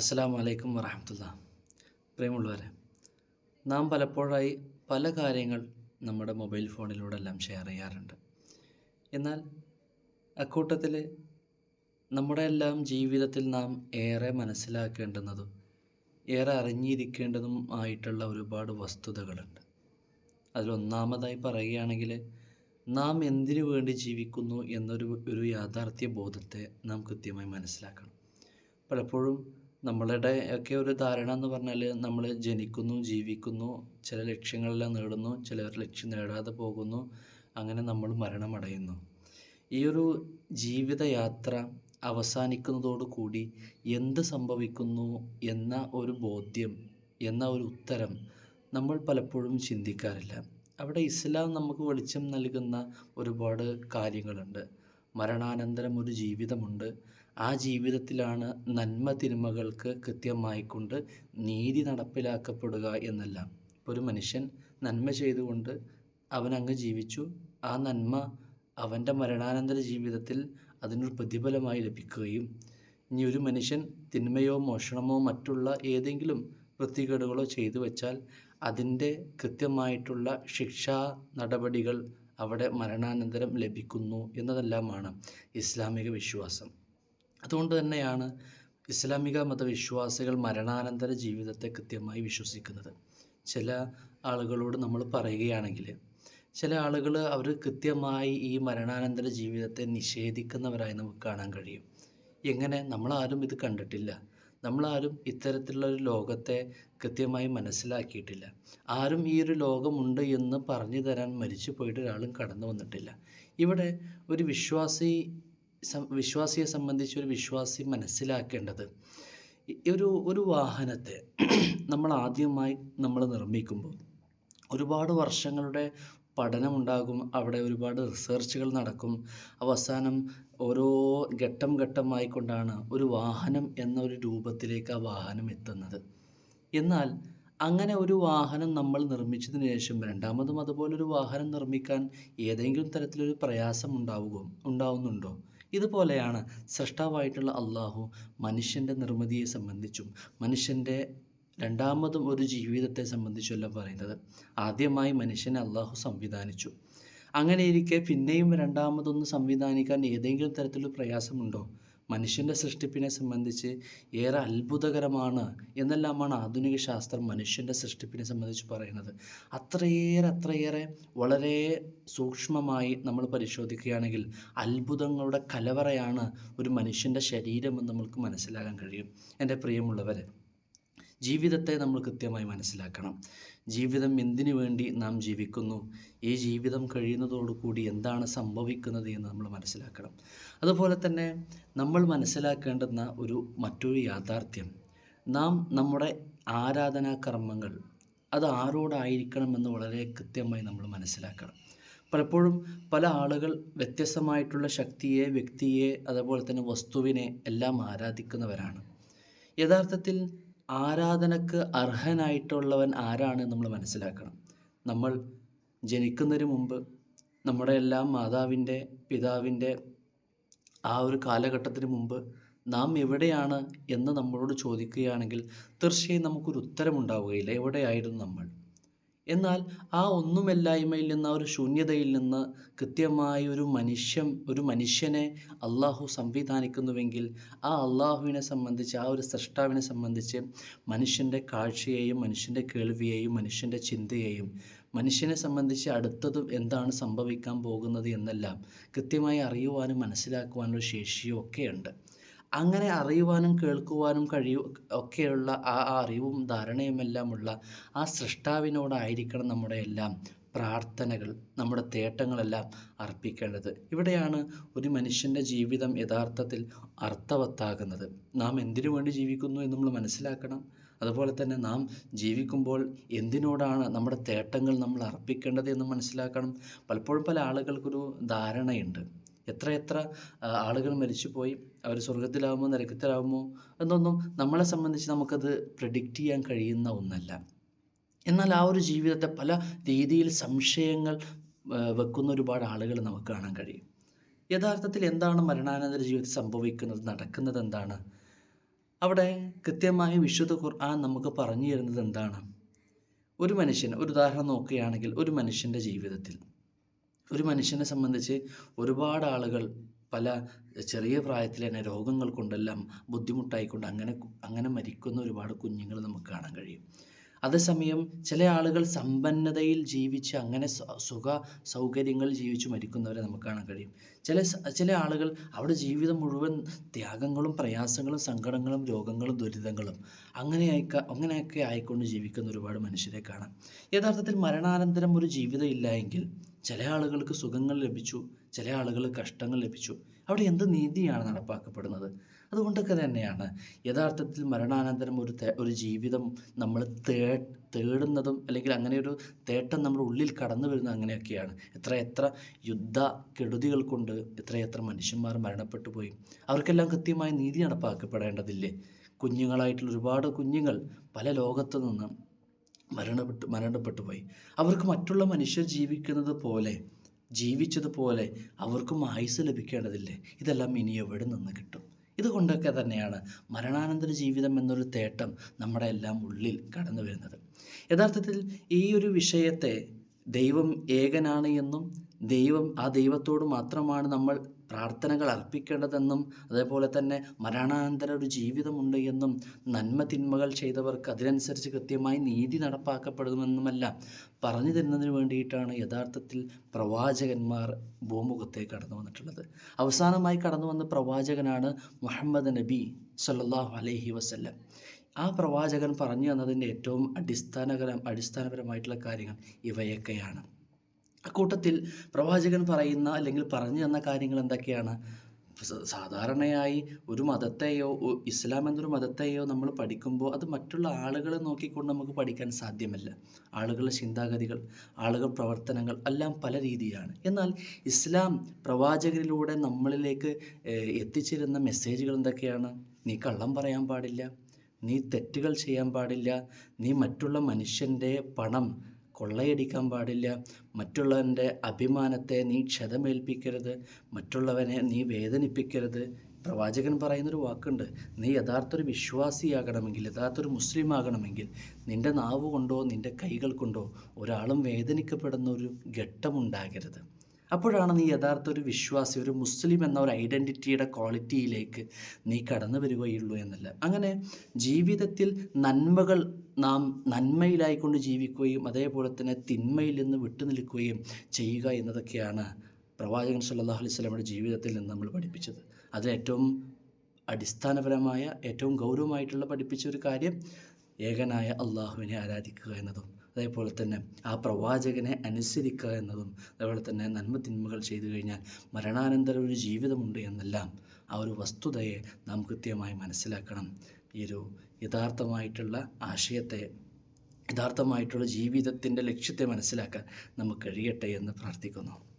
അസ്സാം വലൈക്കും വറഹമത്തുള്ള. പ്രിയമുള്ളവരെ നാം പലപ്പോഴായി പല കാര്യങ്ങൾ നമ്മുടെ മൊബൈൽ ഫോണിലൂടെ എല്ലാം ഷെയർ ചെയ്യാറുണ്ട്. എന്നാൽ അക്കൂട്ടത്തിൽ നമ്മുടെ എല്ലാം ജീവിതത്തിൽ നാം ഏറെ മനസ്സിലാക്കേണ്ടുന്നതും ഏറെ അറിഞ്ഞിരിക്കേണ്ടതും ആയിട്ടുള്ള ഒരുപാട് വസ്തുതകളുണ്ട്. അതിലൊന്നാമതായി പറയുകയാണെങ്കിൽ നാം എന്തിനു വേണ്ടി ജീവിക്കുന്നു എന്നൊരു ഒരു യാഥാർത്ഥ്യ ബോധത്തെ നാം കൃത്യമായി മനസ്സിലാക്കണം. പലപ്പോഴും നമ്മളുടെ ഒക്കെ ഒരു ധാരണ എന്ന് പറഞ്ഞാൽ നമ്മൾ ജനിക്കുന്നു ജീവിക്കുന്നു ചില ലക്ഷ്യങ്ങളെല്ലാം നേടുന്നു ചിലർ ലക്ഷ്യം നേടാതെ പോകുന്നു അങ്ങനെ നമ്മൾ മരണമടയുന്നു. ഈ ഒരു ജീവിതയാത്ര അവസാനിക്കുന്നതോടുകൂടി എന്ത് സംഭവിക്കുന്നു എന്ന ഒരു ബോധ്യം എന്ന ഒരു ഉത്തരം നമ്മൾ പലപ്പോഴും ചിന്തിക്കാറില്ല. അവിടെ ഇസ്ലാം നമുക്ക് വെളിച്ചം നൽകുന്ന ഒരുപാട് കാര്യങ്ങളുണ്ട്. മരണാനന്തരം ഒരു ജീവിതമുണ്ട്. ആ ജീവിതത്തിലാണ് നന്മ തിന്മകൾക്ക് കൃത്യമായിക്കൊണ്ട് നീതി നടപ്പിലാക്കപ്പെടുക എന്നല്ല. ഒരു മനുഷ്യൻ നന്മ ചെയ്തുകൊണ്ട് അവൻ അങ്ങ് ജീവിച്ചു ആ നന്മ അവന്റെ മരണാനന്തര ജീവിതത്തിൽ അതിനൊരു പ്രതിഫലമായി ലഭിക്കുകയും ഇനി ഒരു മനുഷ്യൻ തിന്മയോ മോഷണമോ മറ്റുള്ള ഏതെങ്കിലും വൃത്തികേടുകളോ ചെയ്തു വെച്ചാൽ അതിന്റെ കൃത്യമായിട്ടുള്ള ശിക്ഷാ നടപടികൾ അവിടെ മരണാനന്തരം ലഭിക്കുന്നു എന്നതെല്ലാമാണ് ഇസ്ലാമിക വിശ്വാസം. അതുകൊണ്ട് തന്നെയാണ് ഇസ്ലാമിക മതവിശ്വാസികൾ മരണാനന്തര ജീവിതത്തെ കൃത്യമായി വിശ്വസിക്കുന്നത്. ചില ആളുകളോട് നമ്മൾ പറയുകയാണെങ്കിൽ ചില ആളുകൾ അവർ കൃത്യമായി ഈ മരണാനന്തര ജീവിതത്തെ നിഷേധിക്കുന്നവരായി നമുക്ക് കാണാൻ കഴിയും. എങ്ങനെ? നമ്മളാരും ഇത് കണ്ടിട്ടില്ല. നമ്മളാരും ഇത്തരത്തിലുള്ള ഒരു ലോകത്തെ കൃത്യമായി മനസ്സിലാക്കിയിട്ടില്ല. ആരും ഈ ഒരു ലോകമുണ്ട് എന്ന് പറഞ്ഞു തരാൻ മരിച്ചു പോയിട്ട് ഒരാളും കടന്നു വന്നിട്ടില്ല. ഇവിടെ ഒരു വിശ്വാസി വിശ്വാസിയെ സംബന്ധിച്ച് ഒരു വിശ്വാസി മനസ്സിലാക്കേണ്ടത് ഒരു ഒരു വാഹനത്തെ നമ്മൾ ആദ്യമായി നമ്മൾ നിർമ്മിക്കുമ്പോൾ ഒരുപാട് വർഷങ്ങളുടെ പഠനമുണ്ടാകും അവിടെ ഒരുപാട് റിസർച്ചുകൾ നടക്കും. അവസാനം ഓരോ ഘട്ടം ഘട്ടമായി കൊണ്ടാണ് ഒരു വാഹനം എന്ന ഒരു രൂപത്തിലേക്ക് ആ വാഹനം എത്തുന്നത്. എന്നാൽ അങ്ങനെ ഒരു വാഹനം നമ്മൾ നിർമ്മിച്ചതിന് ശേഷം രണ്ടാമതും അതുപോലൊരു വാഹനം നിർമ്മിക്കാൻ ഏതെങ്കിലും തരത്തിലൊരു പ്രയാസം ഉണ്ടാവുകയോ ഉണ്ടാവുന്നുണ്ടോ? ഇതുപോലെയാണ് സൃഷ്ടാവായിട്ടുള്ള അള്ളാഹു മനുഷ്യന്റെ നിർമ്മിതിയെ സംബന്ധിച്ചും മനുഷ്യന്റെ രണ്ടാമതും ഒരു ജീവിതത്തെ സംബന്ധിച്ചല്ല പറയുന്നത്. ആദ്യമായി മനുഷ്യനെ അള്ളാഹു സംവിധാനിച്ചു. അങ്ങനെയിരിക്കെ പിന്നെയും രണ്ടാമതൊന്ന് സംവിധാനിക്കാൻ ഏതെങ്കിലും തരത്തിലുള്ള പ്രയാസമുണ്ടോ? മനുഷ്യന്റെ സൃഷ്ടിപ്പിനെ സംബന്ധിച്ച് ഏറെ അത്ഭുതകരമാണ് എന്നെല്ലാമാണ് ആധുനിക ശാസ്ത്രം മനുഷ്യന്റെ സൃഷ്ടിപ്പിനെ സംബന്ധിച്ച് പറയുന്നത്. അത്രയേറെ അത്രയേറെ വളരെ സൂക്ഷ്മമായി നമ്മൾ പരിശോധിക്കുകയാണെങ്കിൽ അത്ഭുതങ്ങളുടെ കലവറയാണ് ഒരു മനുഷ്യന്റെ ശരീരമെന്ന് നമ്മൾക്ക് മനസ്സിലാക്കാൻ കഴിയും. എന്റെ പ്രിയമുള്ളവരെ ജീവിതത്തെ നമ്മൾ കൃത്യമായി മനസ്സിലാക്കണം. ജീവിതം എന്തിനു വേണ്ടി നാം ജീവിക്കുന്നു? ഈ ജീവിതം കഴിയുന്നതോടുകൂടി എന്താണ് സംഭവിക്കുന്നത് എന്ന് നമ്മൾ മനസ്സിലാക്കണം. അതുപോലെ തന്നെ നമ്മൾ മനസ്സിലാക്കേണ്ടുന്ന ഒരു മറ്റൊരു യാഥാർത്ഥ്യം. നാം നമ്മുടെ ആരാധനാ കർമ്മങ്ങൾ അത് ആരോടായിരിക്കണമെന്ന് വളരെ കൃത്യമായി നമ്മൾ മനസ്സിലാക്കണം. പലപ്പോഴും പല ആളുകൾ വ്യത്യസ്തമായിട്ടുള്ള ശക്തിയെ വ്യക്തിയെ അതുപോലെ തന്നെ വസ്തുവിനെ എല്ലാം ആരാധിക്കുന്നവരാണ്. യഥാർത്ഥത്തിൽ ആരാധനക്ക് അർഹനായിട്ടുള്ളവൻ ആരാണ് നമ്മൾ മനസ്സിലാക്കണം. നമ്മൾ ജനിക്കുന്നതിന് മുമ്പ് നമ്മുടെ എല്ലാം മാതാവിന്റെ പിതാവിന്റെ ആ ഒരു കാലഘട്ടത്തിന് മുമ്പ് നാം എവിടെയാണ് എന്ന് നമ്മളോട് ചോദിക്കുകയാണെങ്കിൽ തീർച്ചയായും നമുക്കൊരു ഉത്തരമുണ്ടാവുകയില്ല. എവിടെയായിരുന്നു നമ്മൾ? എന്നാൽ ആ ഒന്നുമില്ലായ്മയിൽ നിന്ന് ആ ഒരു ശൂന്യതയിൽ നിന്ന് കൃത്യമായി ഒരു മനുഷ്യൻ ഒരു മനുഷ്യനെ അള്ളാഹു സംവിധാനിക്കുന്നുവെങ്കിൽ ആ അള്ളാഹുവിനെ സംബന്ധിച്ച് ആ ഒരു സൃഷ്ടാവിനെ സംബന്ധിച്ച് മനുഷ്യന്റെ കാഴ്ചയെയും മനുഷ്യന്റെ കേൾവിയെയും മനുഷ്യന്റെ ചിന്തയെയും മനുഷ്യനെ സംബന്ധിച്ച് അടുത്തതും എന്താണ് സംഭവിക്കാൻ പോകുന്നത് എന്നെല്ലാം കൃത്യമായി അറിയുവാനും മനസ്സിലാക്കുവാനുള്ള ശേഷിയും ഒക്കെയുണ്ട്. അങ്ങനെ അറിയുവാനും കേൾക്കുവാനും കഴിയു ഒക്കെയുള്ള ആ അറിവും ധാരണയുമെല്ലാമുള്ള ആ സൃഷ്ടാവിനോടായിരിക്കണം നമ്മുടെ എല്ലാം പ്രാർത്ഥനകൾ നമ്മുടെ തേട്ടങ്ങളെല്ലാം അർപ്പിക്കേണ്ടത്. ഇവിടെയാണ് ഒരു മനുഷ്യന്റെ ജീവിതം യഥാർത്ഥത്തിൽ അർത്ഥവത്താകുന്നത്. നാം എന്തിനു വേണ്ടി ജീവിക്കുന്നു എന്ന് നമ്മൾ മനസ്സിലാക്കണം. അതുപോലെ തന്നെ നാം ജീവിക്കുമ്പോൾ എന്തിനോടാണ് നമ്മുടെ തേട്ടങ്ങൾ നമ്മൾ അർപ്പിക്കേണ്ടത് എന്ന് മനസ്സിലാക്കണം. പലപ്പോഴും പല ആളുകൾക്കൊരു ധാരണയുണ്ട്. എത്രയെത്ര ആളുകൾ മരിച്ചുപോയി. അവർ സ്വർഗത്തിലാവുമോ നരകത്തിലാവുമോ എന്നൊന്നും നമ്മളെ സംബന്ധിച്ച് നമുക്കത് പ്രെഡിക്റ്റ് ചെയ്യാൻ കഴിയുന്ന ഒന്നല്ല. എന്നാൽ ആ ഒരു ജീവിതത്തെ പല രീതിയിൽ സംശയങ്ങൾ വെക്കുന്ന ഒരുപാട് ആളുകൾ നമുക്ക് കാണാൻ കഴിയും. യഥാർത്ഥത്തിൽ എന്താണ് മരണാനന്തര ജീവിതത്തിൽ സംഭവിക്കുന്നത് നടക്കുന്നത് എന്താണ്? അവിടെ കൃത്യമായ വിശുദ്ധ ഖുർആൻ നമുക്ക് പറഞ്ഞു തരുന്നത് എന്താണ്? ഒരു മനുഷ്യൻ ഒരു ഉദാഹരണം നോക്കുകയാണെങ്കിൽ ഒരു മനുഷ്യന്റെ ജീവിതത്തിൽ. ഒരു മനുഷ്യനെ സംബന്ധിച്ച് ഒരുപാട് ആളുകൾ പല ചെറിയ പ്രായത്തിൽ തന്നെ രോഗങ്ങൾ കൊണ്ടെല്ലാം ബുദ്ധിമുട്ടായിക്കൊണ്ട് അങ്ങനെ അങ്ങനെ മരിക്കുന്ന ഒരുപാട് കുഞ്ഞുങ്ങൾ നമുക്ക് കാണാൻ കഴിയും. അതേസമയം ചില ആളുകൾ സമ്പന്നതയിൽ ജീവിച്ച് അങ്ങനെ സുഖ സൗകര്യങ്ങൾ ജീവിച്ച് മരിക്കുന്നവരെ നമുക്ക് കാണാൻ കഴിയും. ചില ചില ആളുകൾ അവരുടെ ജീവിതം മുഴുവൻ ത്യാഗങ്ങളും പ്രയാസങ്ങളും സങ്കടങ്ങളും രോഗങ്ങളും ദുരിതങ്ങളും അങ്ങനെ അങ്ങനെയൊക്കെ ആയിക്കൊണ്ട് ജീവിക്കുന്ന ഒരുപാട് മനുഷ്യരെ കാണാം. യഥാർത്ഥത്തിൽ മരണാനന്തരം ഒരു ജീവിതം ഇല്ല എങ്കിൽ ചില ആളുകൾക്ക് സുഖങ്ങൾ ലഭിച്ചു ചില ആളുകൾ കഷ്ടങ്ങൾ ലഭിച്ചു. അവിടെ എന്ത് നീതിയാണ് നടപ്പാക്കപ്പെടുന്നത്? അതുകൊണ്ടൊക്കെ തന്നെയാണ്. യഥാർത്ഥത്തിൽ മരണാനന്തരം ഒരു ഒരു ജീവിതം നമ്മൾ തേ തേടുന്നതും അല്ലെങ്കിൽ അങ്ങനെ ഒരു തേട്ടം നമ്മുടെ ഉള്ളിൽ കടന്നു വരുന്നത് അങ്ങനെയൊക്കെയാണ്. എത്ര എത്ര യുദ്ധ കെടുതികൾ കൊണ്ട് എത്രയെത്ര മനുഷ്യന്മാർ മരണപ്പെട്ടു പോയി. അവർക്കെല്ലാം കൃത്യമായ നീതി നടപ്പാക്കപ്പെടേണ്ടതില്ലേ? കുഞ്ഞുങ്ങളായിട്ടുള്ള ഒരുപാട് കുഞ്ഞുങ്ങൾ പല ലോകത്തു നിന്ന് മരണപ്പെട്ടു മരണപ്പെട്ടു പോയി. അവർക്ക് മറ്റുള്ള മനുഷ്യർ ജീവിക്കുന്നത് പോലെ ജീവിച്ചതുപോലെ അവർക്കും ആയുസ് ലഭിക്കേണ്ടതില്ലേ? ഇതെല്ലാം ഇനി എവിടെ നിന്ന് കിട്ടും? ഇതുകൊണ്ടൊക്കെ തന്നെയാണ് മരണാനന്തര ജീവിതം എന്നൊരു തേട്ടം നമ്മുടെ എല്ലാം ഉള്ളിൽ കടന്നു വരുന്നത്. യഥാർത്ഥത്തിൽ ഈ ഒരു വിഷയത്തെ ദൈവം ഏകനാണ് എന്നും ദൈവം ആ ദൈവത്തോട് മാത്രമാണ് നമ്മൾ പ്രാർത്ഥനകൾ അർപ്പിക്കേണ്ടതെന്നും അതേപോലെ തന്നെ മരണാനന്തര ഒരു ജീവിതമുണ്ട് എന്നും നന്മ തിന്മകൾ ചെയ്തവർക്ക് അതിനനുസരിച്ച് കൃത്യമായി നീതി നടപ്പാക്കപ്പെടുമെന്നുമല്ല പറഞ്ഞു തരുന്നതിന് വേണ്ടിയിട്ടാണ് യഥാർത്ഥത്തിൽ പ്രവാചകന്മാർ ഭൂമുഖത്തേക്ക് കടന്നു വന്നിട്ടുള്ളത്. അവസാനമായി കടന്നു വന്ന പ്രവാചകനാണ് മുഹമ്മദ് നബി സല്ലാഹു അലൈഹി വസല്ലം. ആ പ്രവാചകൻ പറഞ്ഞു തന്നതിന്റെ ഏറ്റവും അടിസ്ഥാനകരം അടിസ്ഥാനപരമായിട്ടുള്ള കാര്യങ്ങൾ ഇവയൊക്കെയാണ്. അക്കൂട്ടത്തിൽ പ്രവാചകൻ പറയുന്ന അല്ലെങ്കിൽ പറഞ്ഞു തന്ന കാര്യങ്ങൾ എന്തൊക്കെയാണ്? സാധാരണയായി ഒരു മതത്തെയോ ഇസ്ലാം എന്നൊരു മതത്തെയോ നമ്മൾ പഠിക്കുമ്പോൾ അത് മറ്റുള്ള ആളുകളെ നോക്കിക്കൊണ്ട് നമുക്ക് പഠിക്കാൻ സാധ്യമല്ല. ആളുകളുടെ ചിന്താഗതികൾ ആളുകൾ പ്രവർത്തനങ്ങൾ എല്ലാം പല രീതിയാണ്. എന്നാൽ ഇസ്ലാം പ്രവാചകരിലൂടെ നമ്മളിലേക്ക് എത്തിച്ചിരുന്ന മെസ്സേജുകൾ എന്തൊക്കെയാണ്? നീ കള്ളം പറയാൻ പാടില്ല നീ തെറ്റുകൾ ചെയ്യാൻ പാടില്ല നീ മറ്റുള്ള മനുഷ്യന്റെ പണം കൊള്ളയടിക്കാൻ പാടില്ല. മറ്റുള്ളവന്റെ അഭിമാനത്തെ നീ ക്ഷതമേൽപ്പിക്കരുത്. മറ്റുള്ളവനെ നീ വേദനിപ്പിക്കരുത്. പ്രവാചകൻ പറയുന്നൊരു വാക്കുണ്ട്. നീ യഥാർത്ഥൊരു വിശ്വാസിയാകണമെങ്കിൽ യഥാർത്ഥൊരു മുസ്ലിം ആകണമെങ്കിൽ നിന്റെ നാവ് കൊണ്ടോ നിന്റെ കൈകൾ കൊണ്ടോ ഒരാളും വേദനിക്കപ്പെടുന്ന ഒരു ഘട്ടമുണ്ടാകരുത്. അപ്പോഴാണ് നീ യഥാർത്ഥ ഒരു വിശ്വാസി ഒരു മുസ്ലിം എന്ന ഒരു ഐഡന്റിറ്റിയുടെ ക്വാളിറ്റിയിലേക്ക് നീ കടന്നു വരികയുള്ളൂ എന്നല്ല. അങ്ങനെ ജീവിതത്തിൽ നന്മകൾ നാം നന്മയിലായിക്കൊണ്ട് ജീവിക്കുകയും അതേപോലെ തന്നെ തിന്മയിൽ നിന്ന് വിട്ടുനിൽക്കുകയും ചെയ്യുക എന്നതൊക്കെയാണ് പ്രവാചകൻ സല്ലാഹു അലൈഹി സ്വലമയുടെ ജീവിതത്തിൽ നിന്ന് നമ്മൾ പഠിപ്പിച്ചത്. അതിൽ ഏറ്റവും അടിസ്ഥാനപരമായ ഏറ്റവും ഗൗരവമായിട്ടുള്ള പഠിപ്പിച്ച ഒരു കാര്യം ഏകനായ അള്ളാഹുവിനെ ആരാധിക്കുക എന്നതും അതേപോലെ തന്നെ ആ പ്രവാചകനെ അനുസരിക്കുക എന്നതും അതേപോലെ തന്നെ നന്മ തിന്മകൾ ചെയ്തു കഴിഞ്ഞാൽ മരണാനന്തര ഒരു ജീവിതമുണ്ട് എന്നെല്ലാം ആ ഒരു വസ്തുതയെ നാം കൃത്യമായി മനസ്സിലാക്കണം. ഈ ഒരു യഥാർത്ഥമായിട്ടുള്ള ആശയത്തെ യഥാർത്ഥമായിട്ടുള്ള ജീവിതത്തിന്റെ ലക്ഷ്യത്തെ മനസ്സിലാക്കാൻ നമുക്ക് കഴിയട്ടെ എന്ന് പ്രാർത്ഥിക്കുന്നു.